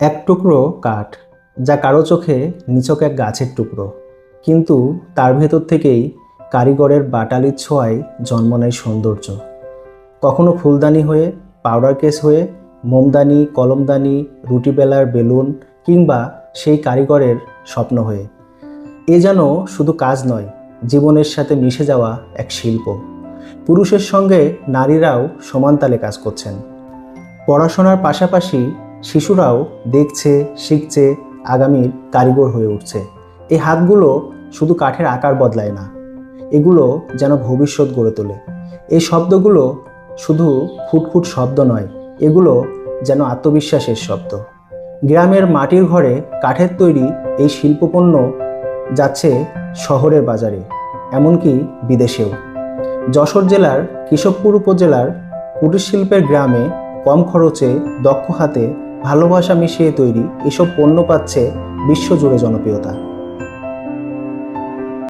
এক টুকরো কাঠ, যা কারও চোখে নিচক এক গাছের টুকরো, কিন্তু তার ভেতর থেকেই কারিগরের বাটালির ছোঁয়ায় জন্ম নেয় সৌন্দর্য। কখনো ফুলদানি হয়ে, পাউডার কেস হয়ে, মোমদানি, কলমদানি, রুটি বেলার বেলুন, কিংবা সেই কারিগরের স্বপ্ন হয়ে। এ যেন শুধু কাজ নয়, জীবনের সাথে মিশে যাওয়া এক শিল্প। পুরুষের সঙ্গে নারীরাও সমান তালে কাজ করছেন। পড়াশোনার পাশাপাশি শিশুরাও দেখছে, শিখছে আগামীর কারিগর হয়ে উঠছে। এই হাতগুলো শুধু কাঠের আকার বদলায় না, এগুলো যেন ভবিষ্যৎ গড়ে তোলে। এই শব্দগুলো শুধু ফুটফুট শব্দ নয়, এগুলো যেন আত্মবিশ্বাসের শব্দ। গ্রামের মাটির ঘরে কাঠের তৈরি এই শিল্পপণ্য যাচ্ছে শহরের বাজারে, এমনকি বিদেশেও। যশোর জেলার কেশবপুর উপজেলার কুটির শিল্পের গ্রামে কম খরচে দক্ষ হাতে ভালোবাসা মিশিয়ে তৈরি এসব পণ্য পাচ্ছে বিশ্বজুড়ে জনপ্রিয়তা।